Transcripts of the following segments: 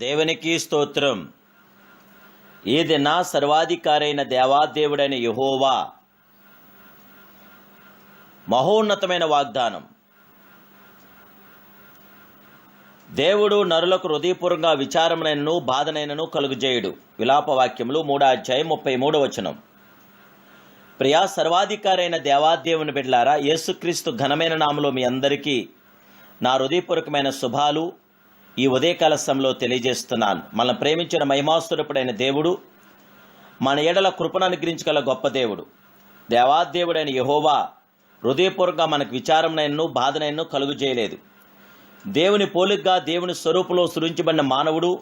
దేవునికి స్తోత్రం. ఈ దిన సర్వాధికారైన దేవాదేవుడైన యహోవా మహోన్నతమైన వాగ్దానం. దేవుడు నరులకు హృదయపూర్వకంగా విచారమునైనను బాధనైనను కలుగుజేయుడు. విలాపవాక్యములు మూడో అధ్యాయం ముప్పై మూడో వచనం. ప్రియా సర్వాధికారైన దేవాదేవుని బిడ్లారా యేసుక్రీస్తు ఘనమైన నామలో మీ అందరికీ నా హృదయపూర్వకమైన శుభాలు ఈ ఉదయకాల సమయంలో తెలియజేస్తున్నాను. మన ప్రేమించిన మహిమాస్తుడపుడైన దేవుడు మన ఎడల కృపను అనుగ్రహించగల గొప్ప దేవుడు. దేవాదేవుడైన యహోవా హృదయపూర్వకంగా మనకు విచారమునైనను బాధనైనను కలుగు చేయలేదు. దేవుని పోలిగ్గా దేవుని స్వరూపంలో సృజించబడిన మానవుడు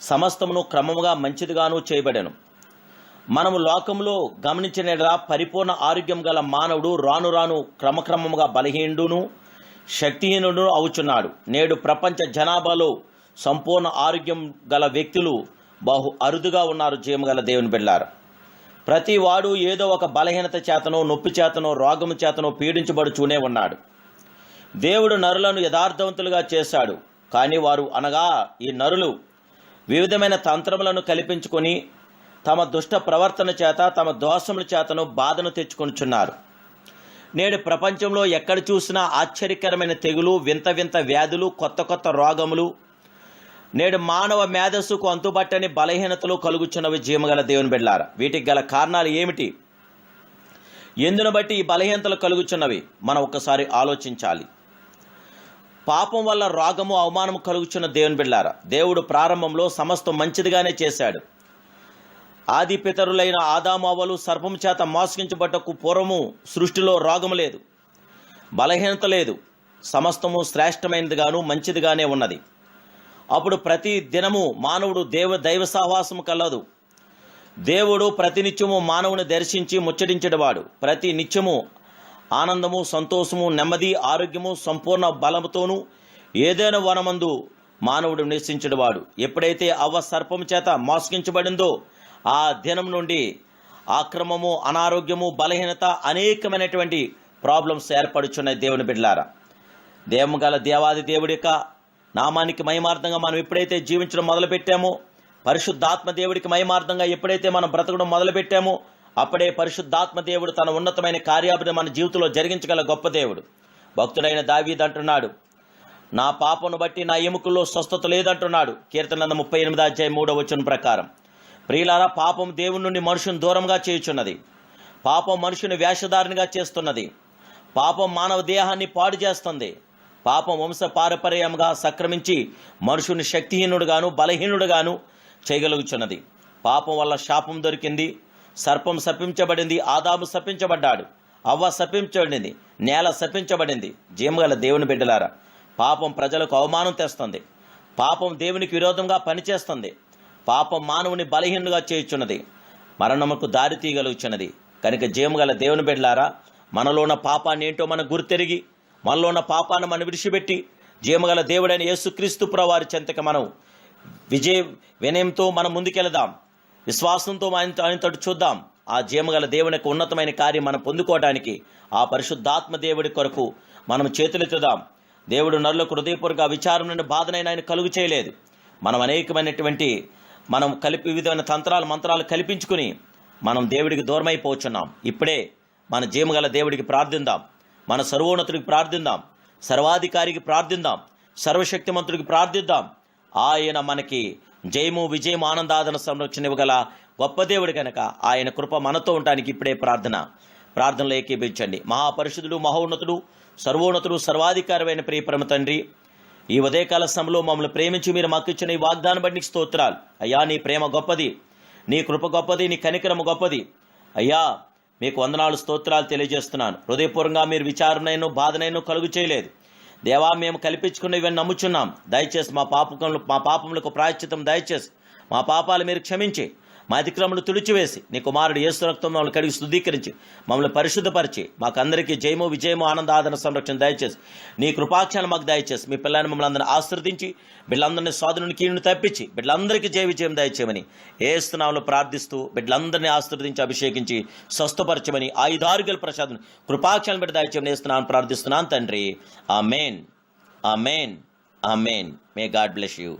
సమస్తమును క్రమముగా మంచిదిగాను చేయబడను. మనము లోకంలో గమనించిన పరిపూర్ణ ఆరోగ్యం గల మానవుడు రాను రాను క్రమక్రమముగా బలహీనుడును. శక్తిహీనుడు అవుచున్నాడు. నేడు ప్రపంచ జనాభాలో సంపూర్ణ ఆరోగ్యం గల వ్యక్తులు బహు అరుదుగా ఉన్నారు జీవగల దేవుని బిళ్ళారు ప్రతి వాడు ఏదో ఒక బలహీనత చేతనో నొప్పి చేతనో రోగము చేతనో పీడించబడుచూనే ఉన్నాడు. దేవుడు నరులను యథార్థవంతులుగా చేశాడు. కానీ వారు అనగా ఈ నరులు వివిధమైన తంత్రములను కల్పించుకొని తమ దుష్ట ప్రవర్తన చేత తమ దోషముల చేతను బాధను తెచ్చుకొనుచున్నారు. నేడు ప్రపంచంలో ఎక్కడ చూసినా ఆశ్చర్యకరమైన తెగులు వింత వింత వ్యాధులు కొత్త కొత్త రోగములు. నేడు మానవ మేధస్సుకు అంతుబట్టని బలహీనతలు కలుగుచున్నవి జీమగల దేవుని బిడ్డార వీటికి గల కారణాలు ఏమిటి? ఎందును బట్టి ఈ బలహీనతలు కలుగుచున్నవి? మనం ఒక్కసారి ఆలోచించాలి. పాపం వల్ల రోగము అవమానము కలుగుచున్న దేవుని బిడ్డారా దేవుడు ప్రారంభంలో సమస్తం మంచిదిగానే చేశాడు. ఆది పితరులైన ఆదామావలు సర్పం చేత మోసగించబడ్డకు పూర్వము సృష్టిలో రోగము లేదు బలహీనత లేదు సమస్తము శ్రేష్టమైనదిగాను మంచిదిగానే ఉన్నది. అప్పుడు ప్రతి దినము మానవుడు దేవ దైవ సహవాసము కలదు. దేవుడు ప్రతినిత్యము మానవుని దర్శించి ముచ్చటించడవాడు. ప్రతి నిత్యము ఆనందము సంతోషము నెమ్మది ఆరోగ్యము సంపూర్ణ బలముతోనూ ఏదైనా వనమందు మానవుడు నివసించడవాడు. ఎప్పుడైతే అవ్వ సర్పము చేత మోసగించబడిందో ఆ దినం నుండి ఆక్రమము అనారోగ్యము బలహీనత అనేకమైనటువంటి ప్రాబ్లమ్స్ ఏర్పడుచున్నాయి దేవుని బిడ్డలారా. దేవం గల దేవాది దేవుడి యొక్క నామానికి మహిమార్థంగా మనం ఎప్పుడైతే జీవించడం మొదలుపెట్టామో పరిశుద్ధాత్మ దేవుడికి మహిమార్థంగా ఎప్పుడైతే మనం బ్రతకడం మొదలుపెట్టామో అప్పుడే పరిశుద్ధాత్మ దేవుడు తన ఉన్నతమైన కార్యాభిని మన జీవితంలో జరిగించగల గొప్ప దేవుడు. భక్తుడైన దావీద్ అంటున్నాడు నా పాపను బట్టి నా ఎముకల్లో స్వస్థత లేదంటున్నాడు. కీర్తన ముప్పై ఎనిమిది అధ్యాయం మూడో వచ్చిన ప్రకారం. ప్రియులారా పాపం దేవుని నుండి మనుషుని దూరంగా చేయుచున్నది. పాపం మనుషుని వేషధారణగా చేస్తున్నది. పాపం మానవ దేహాన్ని పాడు చేస్తుంది. పాపం వంశ పారపర్యంగా సక్రమించి మనుషుని శక్తిహీనుడుగాను బలహీనుడుగాను చేయగలుగుచున్నది. పాపం వల్ల శాపం దొరికింది. సర్పం శపించబడింది. ఆదాము శపించబడ్డాడు. అవ్వ శపించబడింది. నేల శపించబడింది. జీమగల దేవుని బిడ్డలారా పాపం ప్రజలకు అవమానం తెస్తుంది. పాపం దేవునికి విరోధంగా పనిచేస్తుంది. పాపం మానవుని బలహీనుగా చేయుచున్నది. మరణముకు దారి తీయగలుగుచున్నది. కనుక జీమగల దేవుని బిడ్డలారా మనలో ఉన్న పాపాన్ని ఏంటో మనం గుర్తెరిగి మనలో ఉన్న పాపాన్ని మనం విడిచిపెట్టి జీమగల దేవుడైన యేసుక్రీస్తు వారి చెంతక మనం విజయ వినయంతో మనం ముందుకెళదాం. విశ్వాసంతో ఆయన ఆయనతో చూద్దాం. ఆ జీమగల దేవుని యొక్క ఉన్నతమైన కార్యం మనం పొందుకోవడానికి ఆ పరిశుద్ధాత్మ దేవుడి కొరకు మనం చేతులెత్తుదాం దేవుడు నరులకు హృదయపూర్వక విచారం నుండి బాధనైనా ఆయన కలుగు చేయలేదు. మనం అనేకమైనటువంటి మనం కలిపి వివిధమైన తంత్రాలు మంత్రాలు కల్పించుకుని మనం దేవుడికి దూరమైపోతున్నాం ఇప్పుడే మన జీమగల దేవుడికి ప్రార్థిందాం. మన సర్వోన్నతుడికి ప్రార్థిందాం. సర్వాధికారికి ప్రార్థిందాం. సర్వశక్తిమంతుడికి ప్రార్థిద్దాం. ఆయన మనకి జయము విజయం ఆనందాదన సంరక్షణ ఇవ్వగల గొప్ప దేవుడు కనుక ఆయన కృప మనతో ఉండడానికి ఇప్పుడే ప్రార్థన. ప్రార్థనలో ఏకీపించండి మహాపరిషుదుడు మహోన్నతుడు సర్వోన్నతుడు సర్వాధికారమైన ప్రియపరమ తండ్రి ఈ ఉదయకాల సమయంలో మమ్మల్ని ప్రేమించి మీరు మాకు ఇచ్చిన ఈ వాగ్దానం బట్టి నీకు స్తోత్రాలు. అయ్యా నీ ప్రేమ గొప్పది. నీ కృప గొప్పది నీ కనికరము గొప్పది. అయ్యా మీకు వందనాలు స్తోత్రాలు తెలియజేస్తున్నాను. హృదయపూర్వంగా మీరు విచారణైనా బాధనైనా కలుగు చేయలేదు. దేవా మేము కల్పించుకున్న ఇవన్నీ నమ్ముచున్నాం. దయచేసి మా పాపములు మా పాపములకు ప్రాయశ్చితం దయచేసి మా పాపాలు మీరు క్షమించి మా అతిక్రమలు తుడిచివేసి నీ కుమారుడు యేసు రక్తం మమ్మల్ని కడిగి శుద్ధీకరించి మమ్మల్ని పరిశుద్ధపరిచి మాకందరికీ జయము విజయము ఆనంద ఆదరణ సంరక్షణ దయచేసి నీ కృపాక్షాన్ని మాకు దయచేసి మీ పిల్లల్ని మమ్మల్ని అందరిని ఆశ్రదించి బిడ్డలందరినీ స్వాధుని కీడును తప్పించి బిడ్డలందరికీ జయ విజయం దయచేయమని ఏస్తున్నాములు ప్రార్థిస్తూ బిడ్డలందరినీ ఆశ్రదించి అభిషేకించి స్వస్థపరచమని ఆయుధారుగల ప్రసాదం కృపాక్షాన్ని బిడ్డ దయచేయమని వేస్తున్నాను ప్రార్థిస్తున్నాను తండ్రి. ఆ మెయిన్ ఆ మెయిన్ ఆ మెయిన్ మే గాడ్ బ్లెస్ యూ.